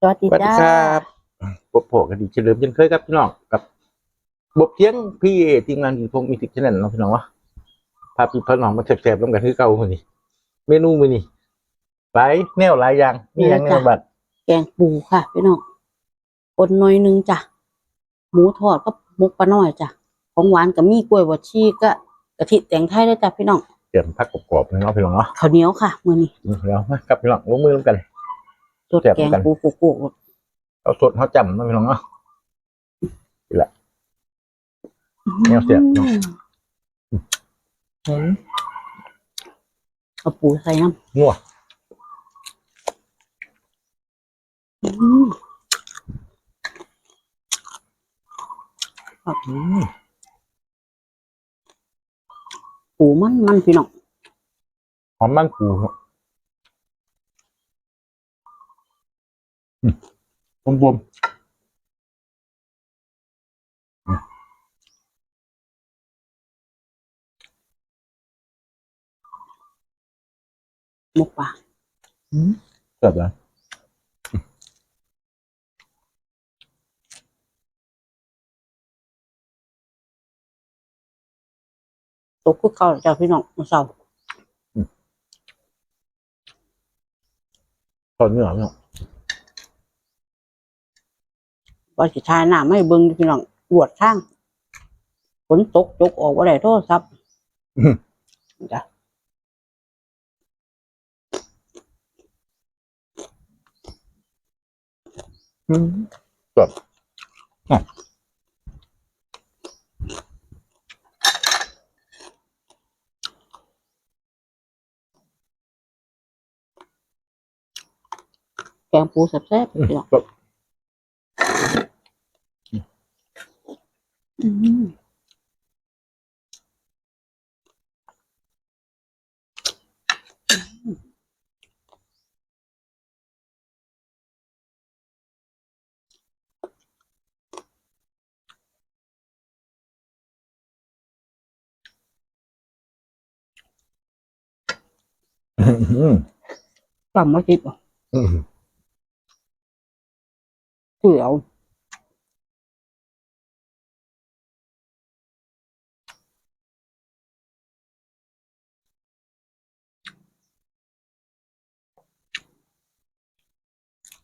สวัสดีสวัสดีจ้าครับพบโผกันดีเฉลิมเช่นเคยครับพี่น้องกับบทเที่ยงพี่เอทีมงานกินพงมีติดชแนลเนาะพี่น้องวะพาพี่พ่อน้องมาแสบๆร่วมกันคือเก่าคนนี้เมนูมือนี้หลายแนวหลายอย่างมีอย่างแนวบัดแกงปูค่ะพี่น้องคนหน่อยหนึงจ้ะหมูทอดก็มกปลาน้อยจ้ะของหวานกับมีกล้วยบวชชีก็กะทิแตงไทยด้วยจ้ะพี่น้องเตรียมผักกรอบๆเลยเนาะพี่น้องเนาะข้าวเหนียวค่ะมื้อนี้แล้วมากับพี่น้องลงมือร่วมกัน สดแกงปูโกโก้เอาสดเขาจำเนาะพี่น้องเนาะแนวเสียบเนาะอืมเอาปูใส่น้นัวำอืมอืมปูมันมันพี่น้องหอมมันปู อืมบวมมกปลาๆเกิดอะไรตกคือเก่าจ้ะพี่น้องมื้อเช้าทอดเนื้อพี่น้อง ว่าสิทายหน้าไม่เบิ่งพี่น้องปวดข้างฝนตกจกออกบ่ได้โทรศัพท์จ้ะอืมแบบอะแกงปูแซ่บๆพี่น้องแบบอืมอืมปั๊มมา จิบอะอืมคือ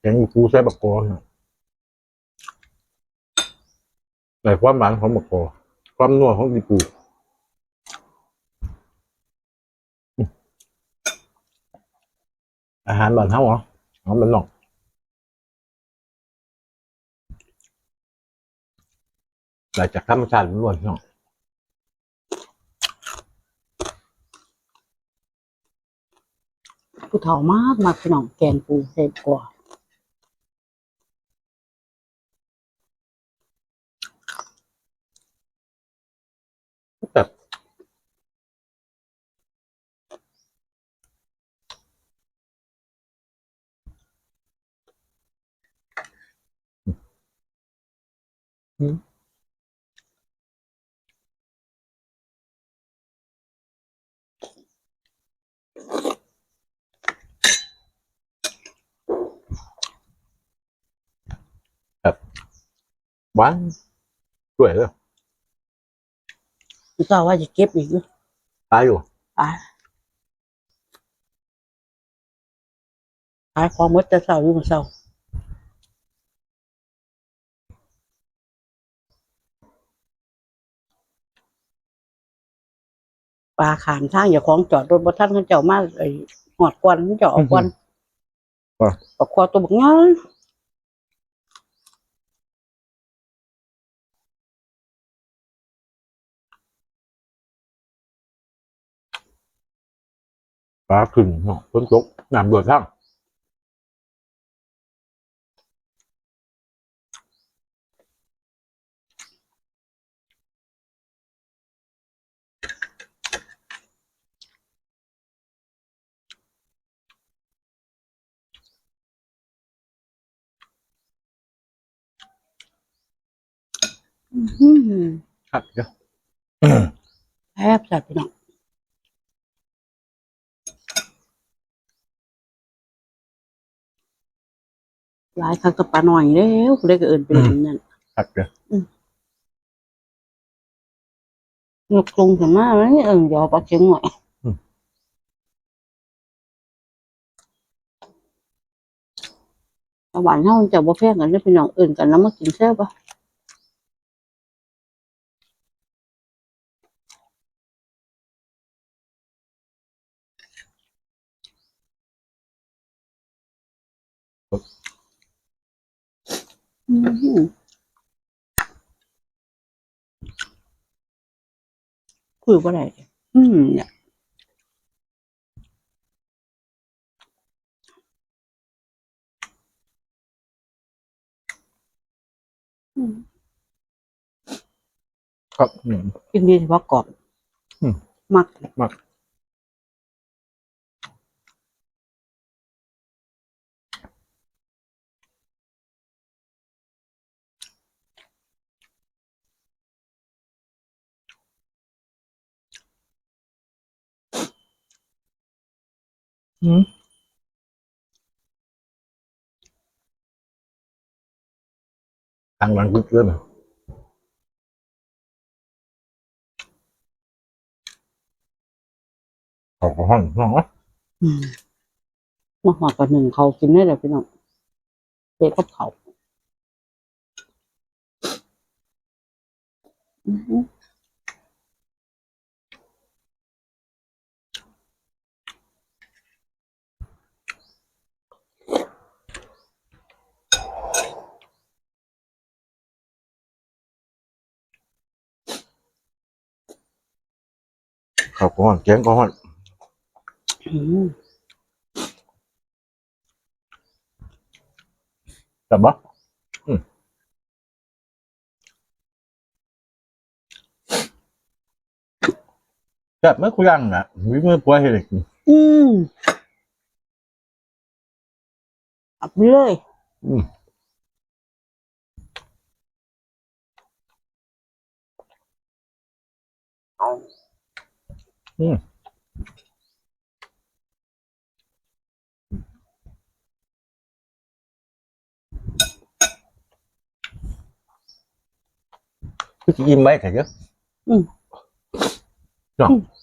แกงอีปูใส่บักกอแต่ความหวานของบักกอความนัวของอีปูอาหารบ้านเฮาเหรอเอามันนอกได้จากธรรมชาติล้วนๆเน้องผู้เฒ่ามากมากพี่น้องแกงปูใส่กว่า แต่ อืมครับหวานสวยเลยผู้เฒ่าว่าจะเก็บอีกอยู่ ตายอยู่ อ่าขายของหมดแต่เช้าอยู่มื้อเช้า ปลาขามทางอย่าของจอดรถบ่ทันเขาเจ้ามาไอ้หอดกวนเขาเจ้าเออกกวนปลาคอตัวบักน้อยปลาขึ้นเนาะฝนตกน้ำเดือดทั้ง ครับเดี๋ยวแทบจะพี่น้องหลายครั้งกับปลาหน่อยแล้วกูได้ก็เอินไปเลยนั่นคักเด้อยกลงขึ้นมาแล้วนี่เอิงยอปลาเชียงหน่อยหวานเฮามันจะบ่แพงกันได้อพี่น้องเอิ้นกันแล้วมากินแซ่บปะ คุยว่าไรอืมเนี่ยอืมครับอืม กินดีเฉพาะกรอบอืม มัก มัก อืมทางหลังกุ๊กเกินอะขอบคุณห้องน้องวะอืมมาหอดกับหนึ่งเขากินได้เลยพี่น้องเด็กกับเขาอืม ขอบคุณห้องเจียงก็ห้องอืมจับบ่อืมจับไม่คุยยังนะวิมือปัวเห็ดอีกอืมเอับเลย อืมอืมคือสิอิ่มไหมแต่เยอะ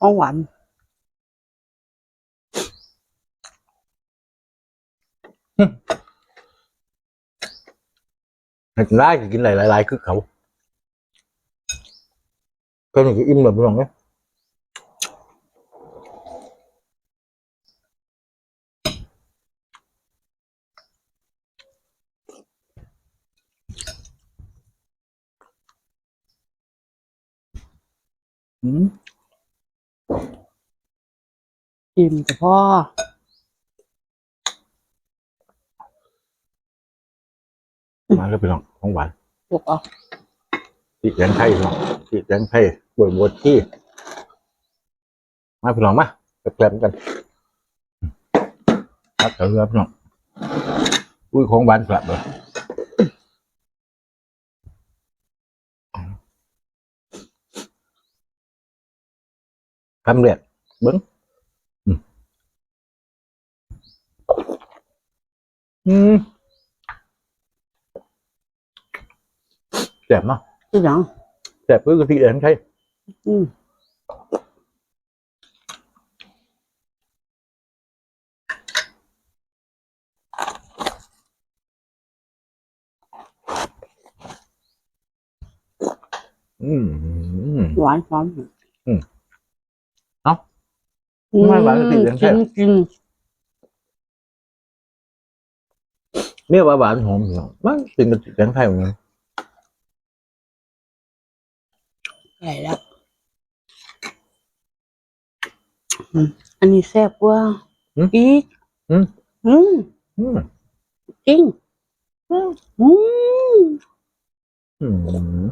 เอาหวานให้กินได้ก็กินหลายๆคือเขาก็นี่ อิ่มแบบนี้เนี่ยอืมอิ่มแต่พ่อมาแล้วไปลองของหวานยกเอาติดแดงไทยลองติดแดงไทยบวชบวชที่ มาพี่น้องมาแกล้มกันพักเถอะพี่น้องอุ้ยของหวานกลับเลย คำเรียกเบิ้งอืมอืมแซ่บเนาะ ไม่หวานกับติดเหลืองแค่กินกินเมียว่าหวานหอมเนาะมันเป็นกะทิแดงไทยเหมือนกันไก่แล้วอืมอันนี้แซ่บกว่าอีกอืมอืมอืมจริงอืมอืมอืม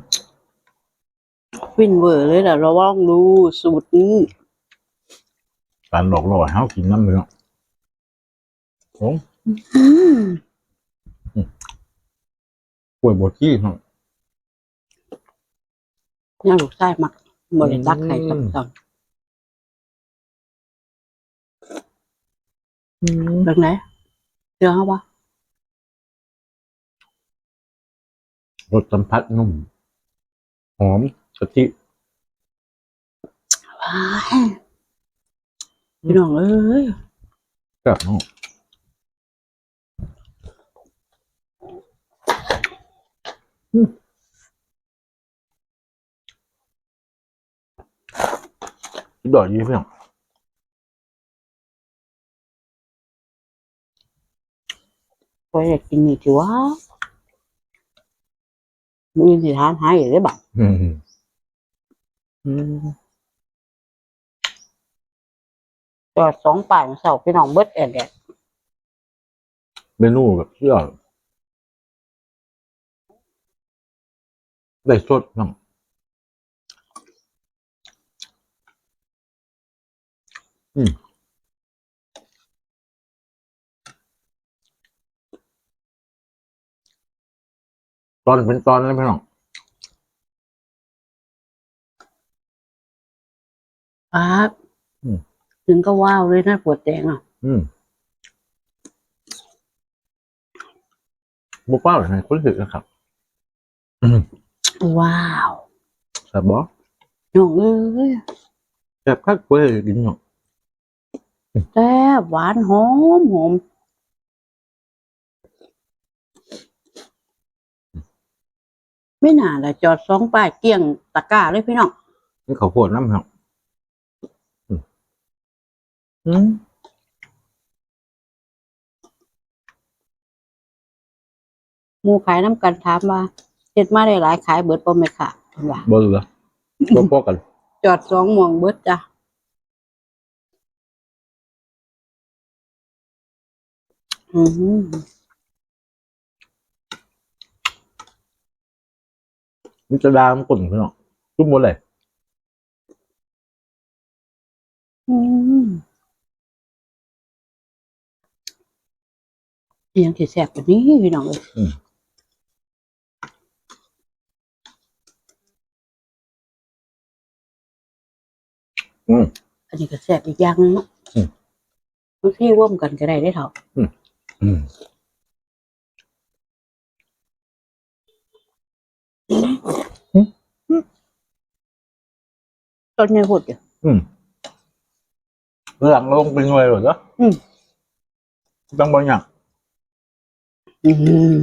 ฟินเวอร์เลยแหละเราลองดูสูตรนี้ การหลอกล่อให้เฮากินน้ำเนื้อโอ้อืมป่วยบดขี้เนาะย่างลูกไส้มักบริตักไข่กับตอนอืมเรื่องไหนเจอเขาปะรสสัมผัสนุ่ม หอมกะทิว้าย พี่น้องเอ้ยกับน้องอืมสุดยอดยี่พี่น้องก็อยากกินนี่ถือว่ามือสิทานหายอีกได้บ่ะอืมอืม จอดสองป่ายมาเสาพี่น้องเบิดแอดแดดเมนูแบบสุดยอดได้สดน้องอืมตอนเป็นตอนเลยพี่น้องครับอืม ถึงก็ว้าวเลยนะปวดแดงอะ อืมบุกเป้าหรือไงคุณรู้สึกนะครับ อืมว้าวแต่บอน้องเอ้ยแบบคักเว้ยกินเนาะแซ่บหวานหอมหอมไม่น่าละจอดสองป้ายเกลี้ยงตะกร้าเลยพี่น้องนี่เขาวโพดน้ำเนาะอืม อืมหมูขายน้ำกันถามว่าเฮ็ดมาได้หลายขายเบิดบ่แม่ค่ะเพิ่นว่าบ่เหลือบ่พอกัน จอดสองหมองเบิดจ้ะอืมมันจะดามนกลุ่นพี่น้องทุกหมดเลย อืม ยังที่แซ่บกว่านี้พี่น้องเอ้ยอืมอันนี้ก็แซ่บอีกอย่างหนึงเนาะอืม บางทีร่วมกันก็ได้ได้อเท่าอืมตอนนี้พูดอยู่อืมหลังลงเป็นหน่วยหรอเนาะอืม ต้องบางอย่าง อืม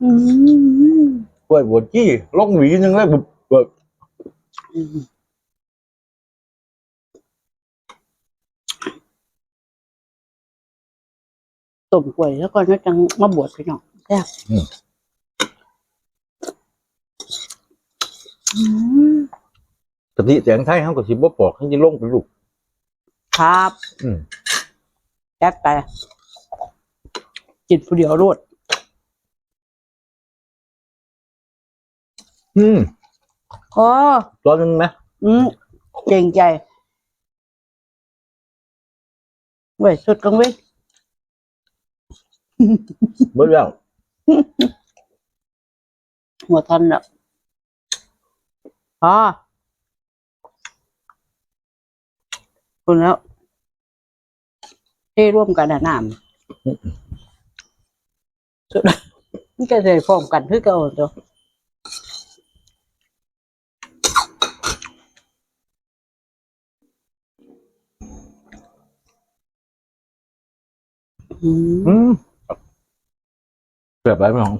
อืมกล้วยบวชจี้ลงหวีหนึงเลยแบบแบบอืมต้มกล้วยแล้วก็น่าจะมาบวชพี่น้องแซ่บอืม กะทิแสงไทยเขาก็สิบ่ปอกให้จะลงเป็นลูก ครับอืมแซ่บแต่กินผู้เดียวรวดอืมอ๋อตอนนึงนะอืมเก่งใจเว้ยสุดกันเว้ยเบิ่แล้วหัวทันแล้วพอ คุณแล้วเทร่วมกันอะน้ำสุดมันก็เลยพร้อมกันคือเก่าตัวอืม อืมแบบไรพี่น้อง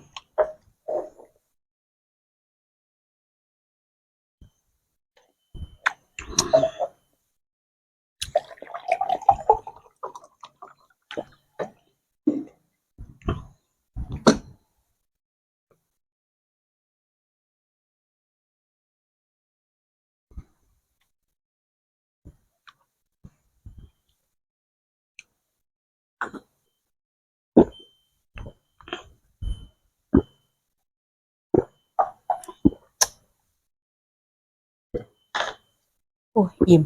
โอ้ยอิ่ม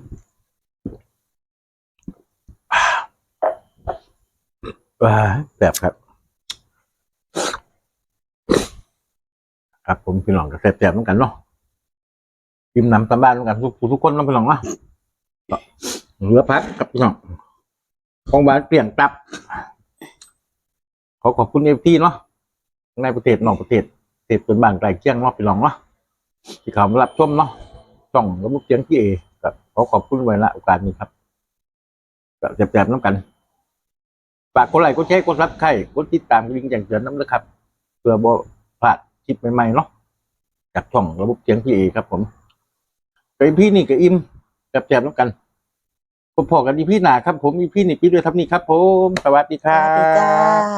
ว้าแบบครับ ครับผมพี่น้องก็แซ่บๆเหมือนกันเนาะกินน้ำตำบ้านเหมือนกันทุกทุกคนเนาะพี่น้องเนาะเหลือพักกับพี่น้องของบ้านเปลี่ยนกลับอขอบคุณเอฟที่เนาะในประเทศนอกประเทศประเทศเป็นบางไกลเคียงเนาะพี่น้องเนาะที่เขามารับชมเนาะช่องระบบเสียงพี่เอ ครับขอขอบคุณไว้ละโอกาสนี้ครับก็แจบๆน้ำกันฝากกดไลค์กดแชร์กดรับใครกดติดตามกระดิ่งแจ้งเตือนน้ำนะครับเพื่อบ่พลาดคลิปใหม่ๆเนาะจากช่องระบบเสียงพี่เอครับ ผมไปพี่นี่กับอิมแจบๆน้ำกันพบพอกันอีพี่หนาครับ ผมอีพี่นี่พี่ด้วยครับนี่ครับ ผมสวัสดีครับ